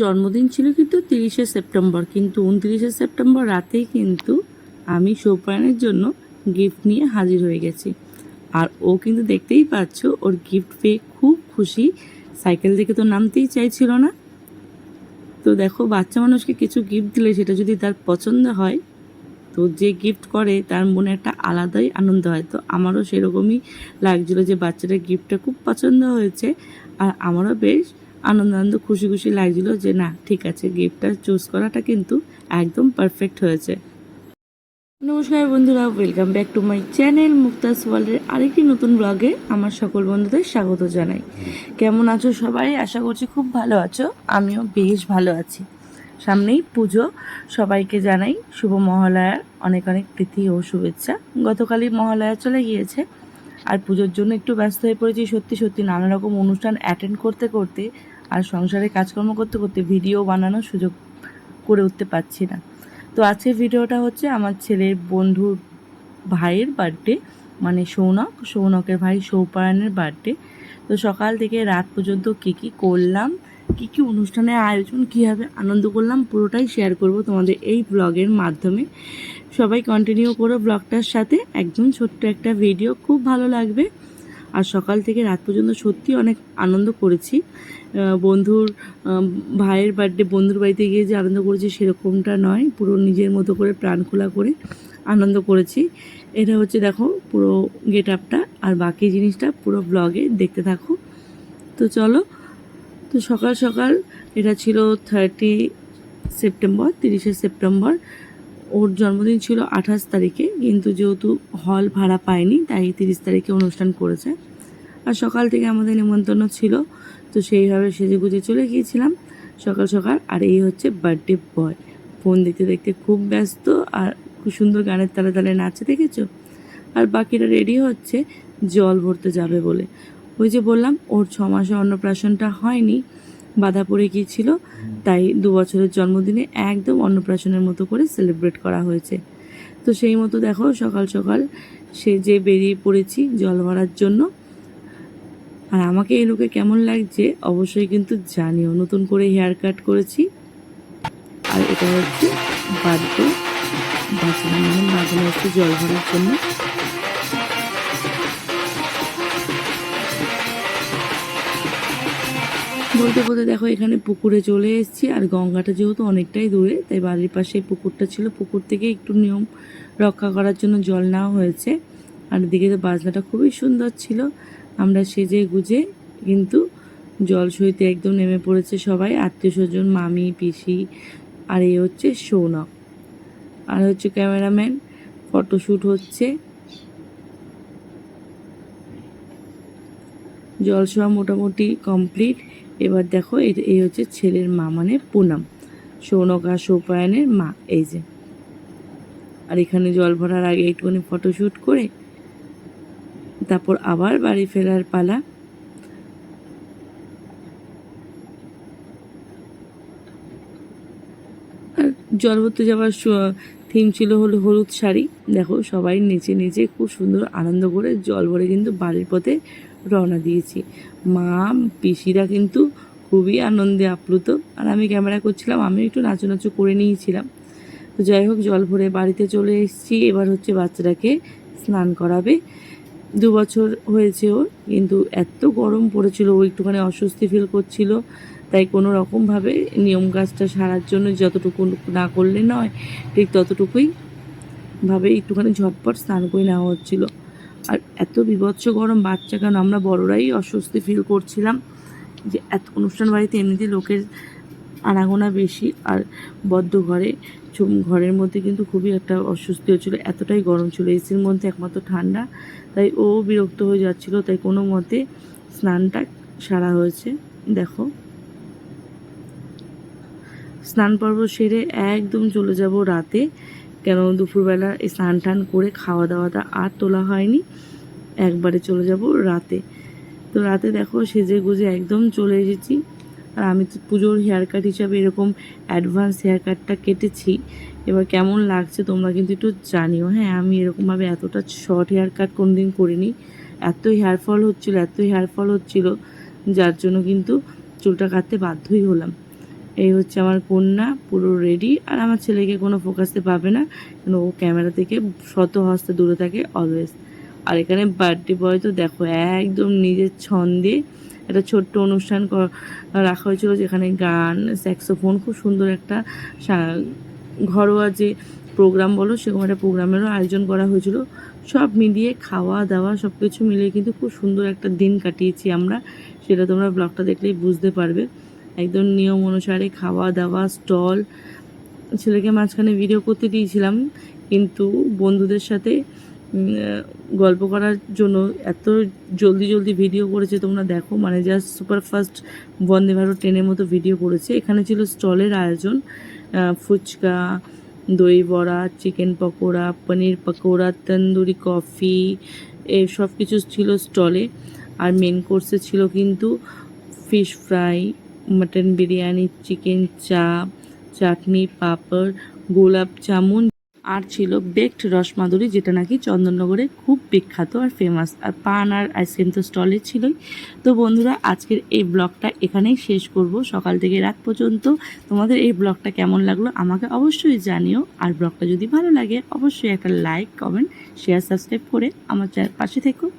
জন্মদিন ছিল কিন্তু তিরিশে সেপ্টেম্বর, কিন্তু উনত্রিশে সেপ্টেম্বর রাতেই কিন্তু আমি সৌপ্রায়ণের জন্য গিফট নিয়ে হাজির হয়ে গেছি। আর ও কিন্তু দেখতেই পাচ্ছ, ওর গিফট পেয়ে খুব খুশি। সাইকেল থেকে তো নামতেই চাইছিল না। তো দেখো, বাচ্চা মানুষকে কিছু গিফট দিলে সেটা যদি তার পছন্দ হয়, তো যে গিফট করে তার মনে একটা আলাদাই আনন্দ হয়। তো আমারও সেরকমই লাগছিল যে বাচ্চাটার গিফটটা খুব পছন্দ হয়েছে। আর আমারও বেশ আনন্দ আনন্দ খুশি খুশি লাগছিল যে, না, ঠিক আছে গিফটটা চুজ করাটা কিন্তু একদম পারফেক্ট হয়েছে। নমস্কার বন্ধুরা welcome back to my channel Mukta's ওয়ার্ল্ডের আরেকটি নতুন ব্লগে আমার সকল বন্ধুদের স্বাগত জানাই। কেমন আছো সবাই? আশা করছি খুব ভালো আছো। আমিও বেশ ভালো আছি। সামনেই পুজো। সবাইকে জানাই শুভ মহালয়ার অনেক অনেক প্রীতি ও শুভেচ্ছা। গতকালই মহালয়া চলে গিয়েছে। আর পুজোর জন্য একটু ব্যস্ত হয়ে পড়েছি। সত্যি সত্যি নানা রকম অনুষ্ঠান অ্যাটেন্ড করতে করতে আর সংসারে কাজকর্ম করতে করতে ভিডিও বানানোর সুযোগ করে উঠতে পারছি না। তো আজকের ভিডিওটা হচ্ছে আমার ছেলের বন্ধুর ভাইয়ের বার্থডে মানে সৌনক। সৌনকের ভাই সৌপায়নের বার্থডে তো সকাল থেকে রাত পর্যন্ত কী কী করলাম, কী কী অনুষ্ঠানের আয়োজন, কীভাবে আনন্দ করলাম, পুরোটাই শেয়ার করব তোমাদের এই ব্লগের মাধ্যমে। সবাই কন্টিনিউ করো ব্লগটার সাথে। একদম ছোট্ট একটা ভিডিও খুব ভালো লাগবে। আর সকাল থেকে রাত পর্যন্ত সত্যি অনেক আনন্দ করেছি। বন্ধুর ভাইয়ের বার্থডে বন্ধুর বাড়িতে গিয়ে যে আনন্দ করেছি সেরকমটা নয়। পুরো নিজের মতো করে প্রাণ খোলা করে আনন্দ করেছি। এটা হচ্ছে দেখো পুরো গেট আপটা আর বাকি জিনিসটা পুরো ব্লগে দেখতে থাকো। তো চলো, তো সকাল সকাল, এটা ছিল থার্টি সেপ্টেম্বর তিরিশে সেপ্টেম্বর ওর জন্মদিন ছিল আঠাশ তারিখে, কিন্তু যেহেতু হল ভাড়া পায়নি, তাই তিরিশ তারিখে অনুষ্ঠান করেছে। আর সকাল থেকে আমাদের নিমন্ত্রণ ছিল, তো সেইভাবে সেজে গুজে চলে গিয়েছিলাম সকাল সকাল। আর এই হচ্ছে বার্থডে বয় ফোন দেখতে দেখতে খুব ব্যস্ত আর খুব সুন্দর গানের তালে তালে নাচে, দেখেছ? আর বাকিরা রেডি হচ্ছে, জল ভরতে যাবে বলে। ওই যে বললাম, ওর ছ মাসে অন্নপ্রাশনটা হয়নি বাধা পড়ে গিয়েছিল। তাই দু বছরের জন্মদিনে একদম অন্নপ্রাশনের মতো করে সেলিব্রেট করা হয়েছে। তো সেই মতো দেখো, সকাল সকাল সে যে বেরিয়ে পড়েছি জল ভরার জন্য। আর আমাকে এই লোকে কেমন লাগছে অবশ্যই কিন্তু জানিও। নতুন করে হেয়ার কাট করেছি। আর এটা হচ্ছে বাদ্য। বাজনা মানে বাজনা হচ্ছে জল ভরার জন্য বলতে বলতে দেখো, এখানে পুকুরে চলে এসেছি। আর গঙ্গাটা যেহেতু অনেকটাই দূরে, তাই বাড়ির পাশে পুকুরটা ছিল। পুকুর থেকে একটু নিয়ম রক্ষা করার জন্য জল নেওয়া হয়েছে। আর এদিকে তো বাজনাটা খুবই সুন্দর ছিল। আমরা সেজে গুজে কিন্তু জল সইতে একদম নেমে পড়েছে সবাই, আত্মীয় স্বজন, মামি, পিসি আর এ হচ্ছে সৌনক। আর হচ্ছে ক্যামেরাম্যান, ফটোশ্যুট হচ্ছে। জল ছোঁয়া মোটামুটি কমপ্লিট। এবার দেখো, এই- হচ্ছে ছেলের মা মানে পুনাম। সৌনক আর সৌপায়নের মা, এই যে। আর এখানে জল ভরার আগে একটুখানি ফটোশ্যুট করে, তারপর আবার বাড়ি ফেরার পালা। আর জল ভরতে যাওয়ার থিম ছিল হলো হলুদ শাড়ি। দেখো, সবাই নেচে নেচে খুব সুন্দর আনন্দ করে জল ভরে কিন্তু বাড়ির পথে রওনা দিয়েছি। মা, পিসিরা কিন্তু খুবই আনন্দে আপ্লুত। আর আমি ক্যামেরা করছিলাম, আমিও একটু নাচু নাচু করে নিয়েছিলাম। তো যাই হোক, জল ভরে বাড়িতে চলে এসেছি। এবার হচ্ছে বাচ্চাটাকে স্নান করাবে। দু বছর হয়েছে ওর, কিন্তু এত গরম পড়েছিল, ও একটুখানি অস্বস্তি ফিল করছিল। তাই কোনো রকমভাবে নিয়ম কাজটা সারার জন্য যতটুকু না করলে নয়, ঠিক ততটুকুই ভাবে একটুখানি ঝটপট স্নান করে নেওয়া হচ্ছিল। আর এত বিভৎস গরম বাচ্চা কেন? আমরা বড়রাই অস্বস্তি ফিল করছিলাম যে এত অনুষ্ঠান বাড়িতে এমনিতে লোকের আনাগোনা বেশি আর বদ্ধ ঘরে ঘরের মধ্যে কিন্তু খুবই একটা অস্বস্তি হচ্ছিল। এতটাই গরম ছিল। এসির মধ্যে একমাত্র ঠান্ডা, তাই ও বিরক্ত হয়ে যাচ্ছিল। তাই কোনো মতে স্নানটা সারা হয়েছে। দেখো। স্নান পর্ব সেরে একদম চলে যাব রাতে। কেন দুপুরবেলা স্নান টান করে খাওয়া দাওয়াটা আর তোলা হয়নি? একবারে চলে যাব রাতে। তো রাতে দেখো সেজে গুজে একদম চলে এসেছি। আর আমি তো পুজোর হেয়ার কাট হিসাবে এরকম অ্যাডভান্স হেয়ার কাটটা কেটেছি। এবার কেমন লাগছে তোমরা কিন্তু একটু জানিও। হ্যাঁ আমি এরকমভাবে এতটা শর্ট হেয়ার কাট কোনোদিন করিনি। এত হেয়ার ফল হচ্ছিল এত হেয়ার ফল হচ্ছিল, যার জন্য কিন্তু চুলটা কাটতে বাধ্যই হলাম। এই হচ্ছে আমার কন্যা, পুরো রেডি আর আমার ছেলেকে কোনো ফোকাসতে পাবে না, কেন ও ক্যামেরা থেকে শত হস্তে দূরে থাকে অলওয়েজ আর এখানে বার্থডে বয় তো দেখো, একদম নিজের ছন্দে একটা ছোট্ট অনুষ্ঠান রাখা হয়েছিল যেখানে গান স্যাক্সোফোন খুব সুন্দর একটা ঘরোয়া যে প্রোগ্রাম বলো, সেরকম একটা প্রোগ্রামেরও আয়োজন করা হয়েছিল। সব মিলিয়ে খাওয়া দাওয়া সব কিছু মিলিয়ে কিন্তু খুব সুন্দর একটা দিন কাটিয়েছি আমরা। সেটা তোমরা ব্লগটা দেখলেই বুঝতে পারবে। একদম নিয়ম অনুসারে খাওয়া দাওয়া, স্টল, ছেলেকে মাঝখানে ভিডিও করতে দিয়েছিলাম, কিন্তু বন্ধুদের সাথে গল্প করার জন্য এত জলদি জলদি ভিডিও করেছে, তোমরা দেখো মানে জাস্ট সুপারফাস্ট বন্দে ভারত ট্রেনের মতো ভিডিও করেছে। এখানে ছিল স্টলের আয়োজন ফুচকা, দই বড়া চিকেন পকোড়া, পনির পকোড়া, তন্দুরি কফি এই সব কিছু ছিল স্টলে। আর মেন কোর্সে ছিল কিন্তু fish fry mutton biryani chicken chap chutney papad গোলাপ জামুন আর ছিল বেকড রসমাদুরি যেটা নাকি চন্দননগরে খুব বিখ্যাত আর ফেমাস আর পান আর আইসক্রিম তো স্টলে ছিলই। তো বন্ধুরা, আজকের এই ব্লগটা এখানেই শেষ করব। সকাল থেকে রাত পর্যন্ত তোমাদের এই ব্লগটা কেমন লাগল আমাকে অবশ্যই জানিও। আর ব্লগটা যদি ভালো লাগে, অবশ্যই একটা লাইক কমেন্ট শেয়ার সাবস্ক্রাইব করে আমার চা- পাশে থেকো।